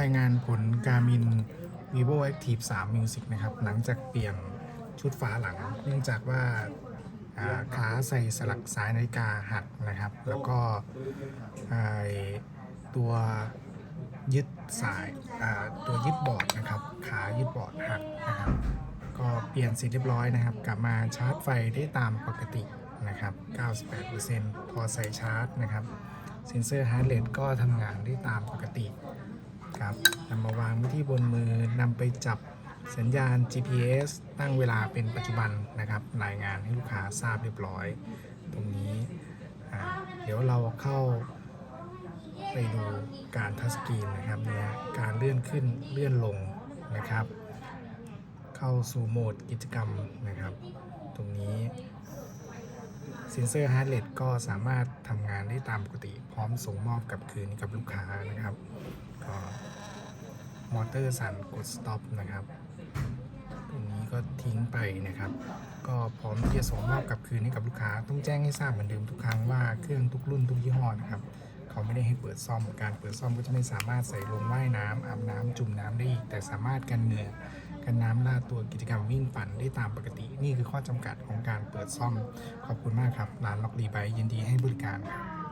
รายงานผล Garmin Vivo Active 3 Music นะครับ หลังจากเปลี่ยนชุดฝาหลัง เนื่องจากว่าขาใส่สลักสายนาฬิกาหักนะครับ แล้วก็ตัวยึดสายตัวยึดบอร์ดนะครับ ขายึดบอร์ดหักนะครับ ก็เปลี่ยนเสร็จเรียบร้อยนะครับ กลับมาชาร์จไฟได้ตามปกตินะครับ 98%พอใส่ชาร์จนะครับ เซ็นเซอร์ฮาร์ดเรทก็ทำงานได้ตามปกติ ครับนำมาวางไว้ที่บนมือนำไปจับสัญญาณ GPS ตั้งเวลาเป็นปัจจุบันนะครับ รายงานให้ลูกค้าทราบเรียบร้อย ตรงนี้ เดี๋ยวเราเข้าไปดูการทัชสกรีนนะครับเนี่ยการเลื่อนขึ้นเลื่อนลงนะครับ เข้าสู่โหมดกิจกรรมนะครับ ตรงนี้เซนเซอร์ฮาร์ดเรทก็สามารถทำงานได้ตามปกติ พร้อมส่งมอบกลับคืนกับลูกค้านะครับ ก็ มอเตอร์สั่นกด stop นะครับตรงนี้ก็ทิ้งไปนะครับ ก็พร้อมที่จะส่งมอบกลับคืนให้กับลูกค้า ต้องแจ้งให้ทราบเหมือนเดิมทุกครั้งว่าเครื่องทุกรุ่นทุกยี่ห้อนะครับเขาไม่ได้ให้เปิดซ่อม การเปิดซ่อมก็จะไม่สามารถใส่ลงว่ายน้ำอาบน้ำจุ่มน้ำได้อีกแต่สามารถกันเหงื่อกันน้ำลาดตัวกิจกรรมวิ่งปั่นได้ตามปกติ นี่คือข้อจำกัดของการเปิดซ่อม ขอบคุณมากครับ ร้านล็อกรีไบยินดีให้บริการครับ